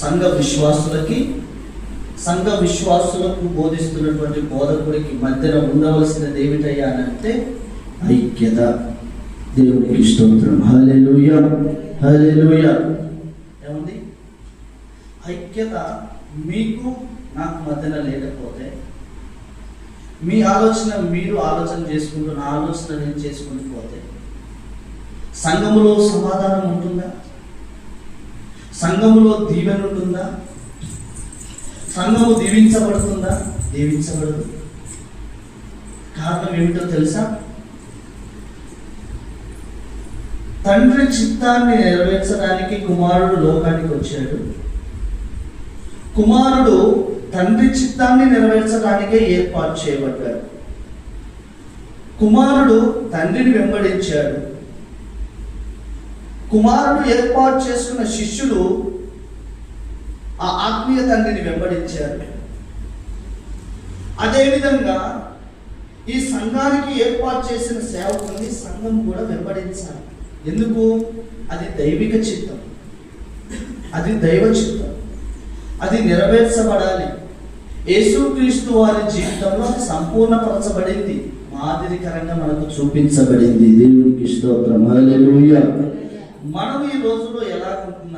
సంఘ విశ్వాసులకి సంఘ విశ్వాసులకు బోధిస్తున్నటువంటి బోధకుడికి మధ్యన ఉండవలసినది ఏమిటయ్యా అని అంటే ఐక్యత. దేవునికి స్తోత్రం. హల్లెలూయా హల్లెలూయా. ఏముంది? ఐక్యత మీకు నాకు మధ్యన లేకపోతే మీ ఆలోచన మీరు ఆలోచన చేసుకుంటూ నా ఆలోచన నేను చేసుకుని పోతే సంఘములో సమాధానం ఉంటుందా? సంఘములో దీవెన ఉంటుందా సంఘము దీవించబడుతుందా? దీవించబడదు. కారణం ఏమిటో తెలుసా? తండ్రి చిత్తాన్ని నెరవేర్చడానికి కుమారుడు లోకానికి వచ్చాడు. కుమారుడు తండ్రి చిత్తాన్ని నెరవేర్చడానికే ఏర్పాటు చేయబడ్డాడు. కుమారుడు తండ్రిని వెంబడించాడు. కుమారుడు ఏర్పాటు చేసుకున్న శిష్యులు ఆ ఆత్మీయ తండ్రిని వెంబడించారు అదేవిధంగా ఈ సంఘానికి ఏర్పాటు చేసిన సేవకుల్ని సంఘం కూడా వెంబడించాలి. ఎందుకు? అది దైవిక చిత్తం. అది దైవ చిత్తం. అది నెరవేర్చబడాలి. యేసుక్రీస్తు వారి జీవితంలో అది సంపూర్ణపరచబడింది. మాదిరికరంగా మనకు చూపించబడింది. దేవునికి స్తోత్రం. మనం ఈ రోజులో ఎలా ఉంటున్నాం